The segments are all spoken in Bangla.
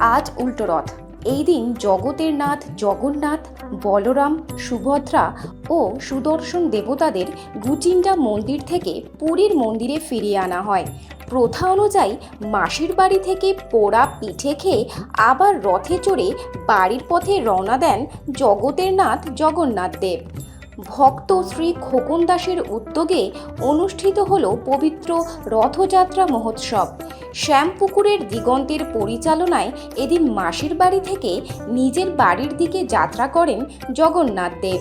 আজ উল্টো রথ। এই দিন জগতের নাথ, জগন্নাথ, বলরাম, সুভদ্রা ও সুদর্শন দেবতাদের গুচিন্ডা মন্দির থেকে পুরীর মন্দিরে ফিরিয়ে আনা হয়। প্রথা অনুযায়ী মাসির বাড়ি থেকে পোড়া পিঠে খেয়ে আবার রথে চড়ে বাড়ির পথে রওনা দেন জগতের নাথ, জগন্নাথ দেব। ভক্ত শ্রী খোকন দাসের উদ্যোগে অনুষ্ঠিত হল পবিত্র রথযাত্রা মহোৎসব। শ্যামপুকুরের দিগন্তের পরিচালনায় এদিন মাসির বাড়ি থেকে নিজের বাড়ির দিকে যাত্রা করেন জগন্নাথ দেব।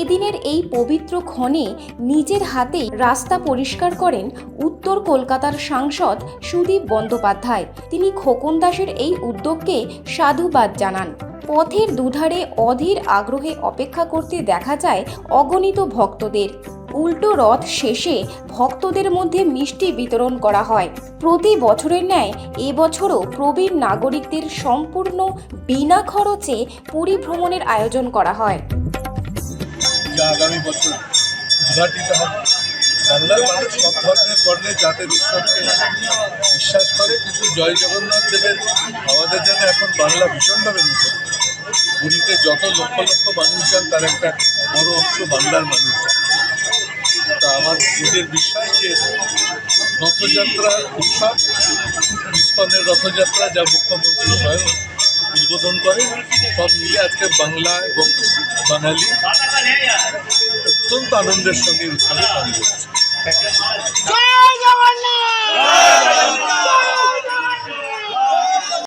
এদিনের এই পবিত্র ক্ষণে নিজের হাতেই রাস্তা পরিষ্কার করেন উত্তর কলকাতার সাংসদ সুদীপ বন্দ্যোপাধ্যায়। তিনি খোকন দাসের এই উদ্যোগকে সাধুবাদ জানান। পথের দুধারে অধীর আগ্রহে অপেক্ষা করতে দেখা যায় অগণিত ভক্তদের। উল্টো রথ শেষে ভক্তদের মধ্যে মিষ্টি বিতরণ করা হয়। প্রতি বছরের ন্যায় এবছরও প্রবীণ নাগরিকদের সম্পূর্ণ বিনা খরচে পুরী ভ্রমণের আয়োজন করা হয়। পুরীতে যত লক্ষ লক্ষ মানুষ যান, তার একটা বড় অংশ বাংলার মানুষ আমার নিজের বিশ্বাস যে রথযাত্রা উৎসব, ইস্কনের রথযাত্রা যা মুখ্যমন্ত্রী স্বয়ং উদ্বোধন করে সব মিলে আজকে বাংলা এবং বাঙালি অত্যন্ত আনন্দের সঙ্গে উৎসবে পালন করছে।